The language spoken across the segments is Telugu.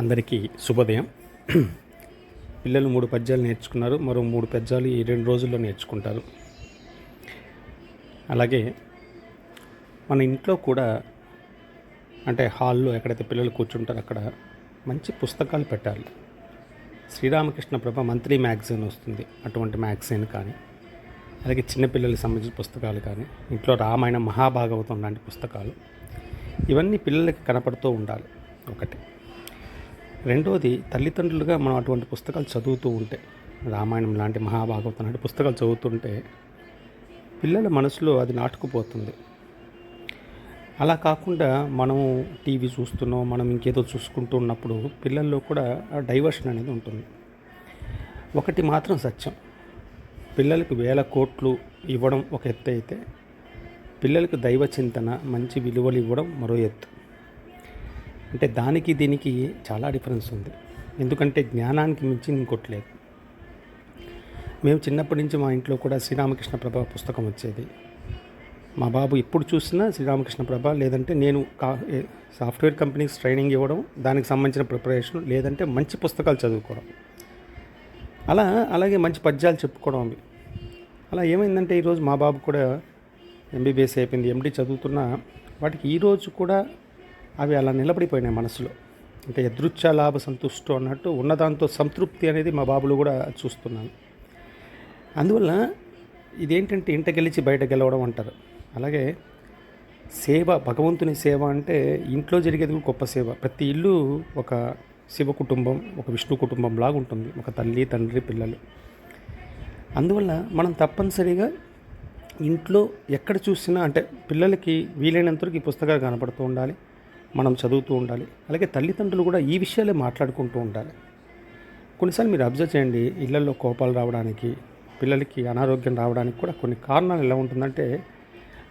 అందరికీ శుభోదయం. పిల్లలు మూడు పద్యాలు నేర్చుకున్నారు మరో మూడు పద్యాలు ఈ రెండు రోజుల్లో నేర్చుకుంటారు. అలాగే మన ఇంట్లో కూడా అంటే హాల్లో ఎక్కడైతే పిల్లలు కూర్చుంటారో అక్కడ మంచి పుస్తకాలు పెట్టాలి. శ్రీరామకృష్ణ ప్రభ మంత్లీ మ్యాగజైన్ వస్తుంది అటువంటి మ్యాగజైన్ కానీ అలాగే చిన్నపిల్లలకి సంబంధించిన పుస్తకాలు కానీ ఇంట్లో రామాయణ మహాభాగవతం లాంటి పుస్తకాలు ఇవన్నీ పిల్లలకి కనపడుతూ ఉండాలి ఒకటి. రెండోది తల్లిదండ్రులుగా మనం అటువంటి పుస్తకాలు చదువుతూ ఉంటే రామాయణం లాంటి మహాభాగవతం లాంటి పుస్తకాలు చదువుతుంటే పిల్లల మనసులో అది నాటుకుపోతుంది. అలా కాకుండా మనం టీవీ చూస్తున్నాం మనం ఇంకేదో చూసుకుంటూ ఉన్నప్పుడు పిల్లల్లో కూడా డైవర్షన్ అనేది ఉంటుంది. ఒకటి మాత్రం సత్యం. పిల్లలకు వేల కోట్లు ఇవ్వడం ఒక ఎత్తు అయితే పిల్లలకు దైవ చింతన మంచి విలువలు ఇవ్వడం మరో ఎత్తు. అంటే దానికి దీనికి చాలా డిఫరెన్స్ ఉంది. ఎందుకంటే జ్ఞానానికి మించి ఇంకోట్లేదు మేము చిన్నప్పటి నుంచి మా ఇంట్లో కూడా శ్రీరామకృష్ణ ప్రభ పుస్తకం వచ్చేది. మా బాబు ఎప్పుడు చూసినా శ్రీరామకృష్ణ ప్రభ లేదంటే నేను కా సాఫ్ట్వేర్ కంపెనీస్ ట్రైనింగ్ ఇవ్వడం దానికి సంబంధించిన ప్రిపరేషన్ లేదంటే మంచి పుస్తకాలు చదువుకోవడం. అలా అలాగే మంచి పద్యాలు చెప్పుకోవడం అవి. అలా ఏమైందంటే ఈరోజు మా బాబు కూడా ఎంబీబీఎస్ అయిపోయింది ఎండి చదువుతున్నా. వాటికి ఈరోజు కూడా అవి అలా నిలబడిపోయినాయి మనసులో. అంటే ఎదృచ్ఛ లాభ సంతుష్టం అన్నట్టు ఉన్నదాంతో సంతృప్తి అనేది మా బాబులో కూడా చూస్తున్నాను. అందువల్ల ఇదేంటంటే ఇంట గెలిచి బయట గెలవడం అంటారు. అలాగే సేవ భగవంతుని సేవ అంటే ఇంట్లో జరిగేది గొప్ప సేవ. ప్రతి ఇల్లు ఒక శివ కుటుంబం ఒక విష్ణు కుటుంబం లాగా ఉంటుంది. ఒక తల్లి తండ్రి పిల్లలు. అందువల్ల మనం తప్పనిసరిగా ఇంట్లో ఎక్కడ చూసినా అంటే పిల్లలకి వీలైనంతవరకు ఈ పుస్తకాలు కనపడుతూ ఉండాలి. మనం చదువుతూ ఉండాలి. అలాగే తల్లిదండ్రులు కూడా ఈ విషయాలే మాట్లాడుకుంటూ ఉండాలి. కొన్నిసార్లు మీరు అబ్జర్వ్ చేయండి ఇళ్ళలో కోపాలు రావడానికి పిల్లలకి అనారోగ్యం రావడానికి కూడా కొన్ని కారణాలు ఎలా ఉంటుందంటే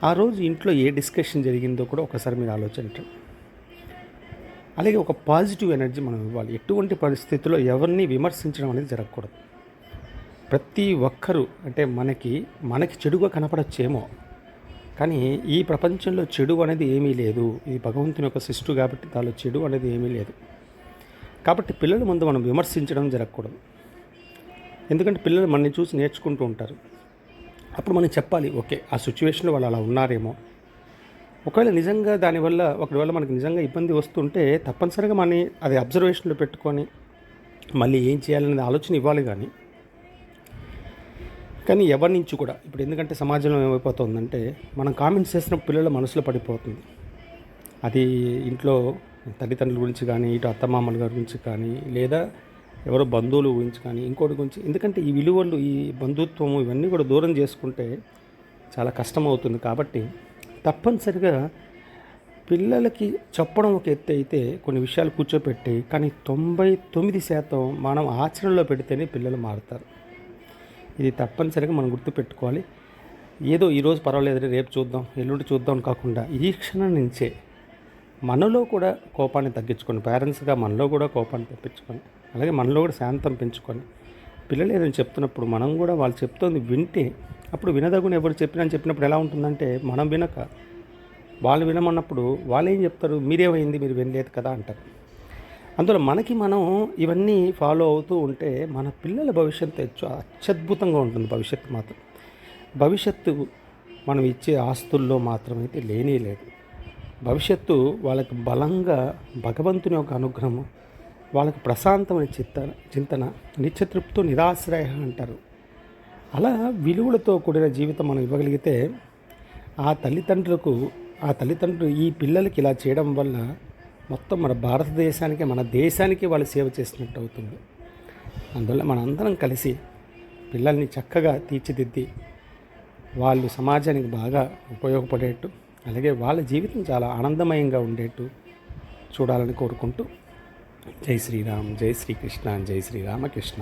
ఆ రోజు ఇంట్లో ఏ డిస్కషన్ జరిగిందో కూడా ఒకసారి మీరు ఆలోచించండి. అలాగే ఒక పాజిటివ్ ఎనర్జీ మనం ఇవ్వాలి. ఎటువంటి పరిస్థితుల్లో ఎవరిని విమర్శించడం అనేది జరగకూడదు. ప్రతి ఒక్కరూ అంటే మనకి మనకి చెడుగా కనపడచ్చేమో కానీ ఈ ప్రపంచంలో చెడు అనేది ఏమీ లేదు. ఇది భగవంతుని యొక్క శిష్టు కాబట్టి దానిలో చెడు అనేది ఏమీ లేదు. కాబట్టి పిల్లల ముందు మనం విమర్శించడం జరగకూడదు. ఎందుకంటే పిల్లలు మనని చూసి నేర్చుకుంటూ ఉంటారు. అప్పుడు మనం చెప్పాలి ఓకే ఆ సిచ్యువేషన్లో వాళ్ళు అలా ఉన్నారేమో. ఒకవేళ నిజంగా దానివల్ల ఒకవేళ మనకి నిజంగా ఇబ్బంది వస్తుంటే తప్పనిసరిగా మనని అది అబ్జర్వేషన్లో పెట్టుకొని మళ్ళీ ఏం చేయాలనేది ఆలోచన ఇవ్వాలి కానీ కానీ ఎవరి నుంచి కూడా ఇప్పుడు ఎందుకంటే సమాజంలో ఏమైపోతుందంటే మనం కామెంట్స్ చేసిన పిల్లల మనసులో పడిపోతుంది. అది ఇంట్లో తల్లిదండ్రుల గురించి కానీ ఇటు అత్తమామల గారి గురించి కానీ లేదా ఎవరో బంధువుల గురించి కానీ ఇంకోటి గురించి ఎందుకంటే ఈ విలువలు ఈ బంధుత్వము ఇవన్నీ కూడా దూరం చేసుకుంటే చాలా కష్టం అవుతుంది కాబట్టి తప్పనిసరిగా పిల్లలకి చెప్పడం ఒక ఎత్తు అయితే కొన్ని విషయాలు కూర్చోపెట్టి కానీ తొంభై తొమ్మిది శాతం మనం ఆచరణలో పెడితేనే పిల్లలు మారుతారు. ఇది తప్పనిసరిగా మనం గుర్తుపెట్టుకోవాలి. ఏదో ఈరోజు పర్వాలేదు రేపు చూద్దాం ఎల్లుండి చూద్దాం అని కాకుండా ఈ క్షణం నుంచే మనలో కూడా కోపాన్ని తగ్గించుకొని పేరెంట్స్గా మనలో కూడా కోపాన్ని తెప్పించుకొని అలాగే మనలో కూడా శాంతం పెంచుకొని పిల్లలు ఏదైనా చెప్తున్నప్పుడు మనం కూడా వాళ్ళు చెప్తోంది వింటే అప్పుడు వినదగుని ఎవరు చెప్పినా అని చెప్పినప్పుడు ఎలా ఉంటుందంటే మనం వినక వాళ్ళు వినమన్నప్పుడు వాళ్ళు ఏం చెప్తారు? మీరేమైంది? మీరు వినలేదు కదా అంటారు. అందులో మనకి మనం ఇవన్నీ ఫాలో అవుతూ ఉంటే మన పిల్లల భవిష్యత్తు అత్యద్భుతంగా ఉంటుంది భవిష్యత్తు మాత్రం. భవిష్యత్తు మనం ఇచ్చే ఆస్తుల్లో మాత్రమైతే లేనే లేదు. భవిష్యత్తు వాళ్ళకి బలంగా భగవంతుని యొక్క అనుగ్రహము వాళ్ళకి ప్రశాంతమైన చిత్త చింతన నిత్యతృప్తో నిరాశ్రయ అంటారు. అలా విలువలతో కూడిన జీవితం మనం ఇవ్వగలిగితే ఆ తల్లిదండ్రులకు ఆ తల్లిదండ్రులు ఈ పిల్లలకి ఇలా చేయడం వల్ల మొత్తం మన భారతదేశానికి మన దేశానికి వాళ్ళు సేవ చేసినట్టు అవుతుంది. అందువల్ల మనందరం కలిసి పిల్లల్ని చక్కగా తీర్చిదిద్ది వాళ్ళు సమాజానికి బాగా ఉపయోగపడేట్టు అలాగే వాళ్ళ జీవితం చాలా ఆనందమయంగా ఉండేట్టు చూడాలని కోరుకుంటూ జై శ్రీరామ్ జై శ్రీకృష్ణ జై శ్రీరామకృష్ణ.